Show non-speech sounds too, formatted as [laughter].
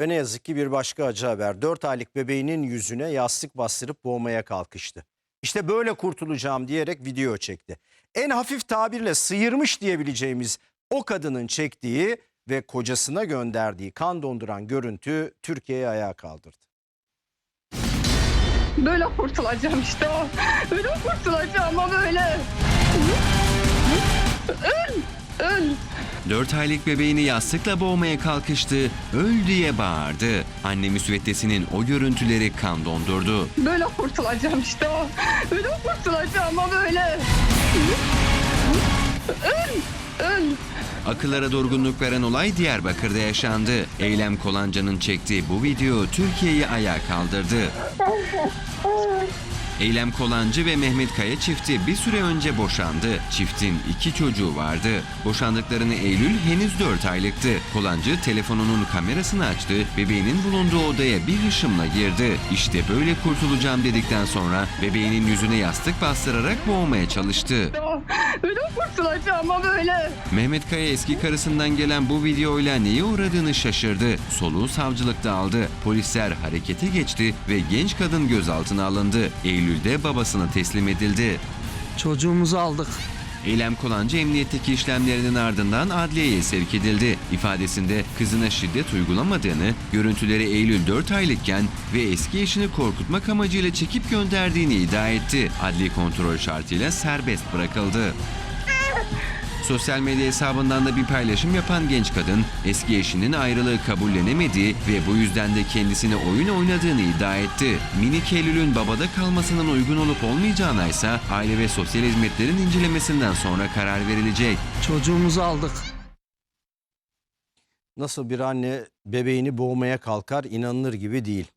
Ve ne yazık ki bir başka acı haber. 4 aylık bebeğinin yüzüne yastık bastırıp boğmaya kalkıştı. İşte böyle kurtulacağım diyerek video çekti. En hafif tabirle sıyırmış diyebileceğimiz o kadının çektiği ve kocasına gönderdiği kan donduran görüntü Türkiye'yi ayağa kaldırdı. Böyle kurtulacağım işte. Böyle kurtulacağım ama böyle. 4 aylık bebeğini yastıkla boğmaya kalkıştı, öl diye bağırdı. Anne müsveddesinin o görüntüleri kan dondurdu. Böyle kurtulacağım işte o. Böyle kurtulacağım ama böyle. Öl, öl. Akıllara durgunluk veren olay Diyarbakır'da yaşandı. Eylem Kolanca'nın çektiği bu video Türkiye'yi ayağa kaldırdı. [laughs] Eylem Kolancı ve Mehmet Kaya çifti bir süre önce boşandı. Çiftin iki çocuğu vardı. Boşandıklarını Eylül henüz 4 aylıktı. Kolancı telefonunun kamerasını açtı, bebeğinin bulunduğu odaya bir hışımla girdi. İşte böyle kurtulacağım dedikten sonra bebeğinin yüzüne yastık bastırarak boğmaya çalıştı. O. Böyle kurtulacağım ama böyle. Mehmet Kaya eski karısından gelen bu videoyla neye uğradığını şaşırdı. Soluğu savcılıkta aldı. Polisler harekete geçti ve genç kadın gözaltına alındı. Eylül'de babasına teslim edildi. Çocuğumuzu aldık. Eylem Kolancı emniyetteki işlemlerinin ardından adliyeye sevk edildi. İfadesinde kızına şiddet uygulamadığını, görüntüleri Eylül 4 aylıkken ve eski eşini korkutmak amacıyla çekip gönderdiğini iddia etti. Adli kontrol şartıyla serbest bırakıldı. [laughs] Sosyal medya hesabından da bir paylaşım yapan genç kadın, eski eşinin ayrılığı kabullenemediği ve bu yüzden de kendisine oyun oynadığını iddia etti. Minik Eylül'ün babada kalmasının uygun olup olmayacağına ise aile ve sosyal hizmetlerin incelemesinden sonra karar verilecek. Çocuğumuzu aldık. Nasıl bir anne bebeğini boğmaya kalkar inanılır gibi değil.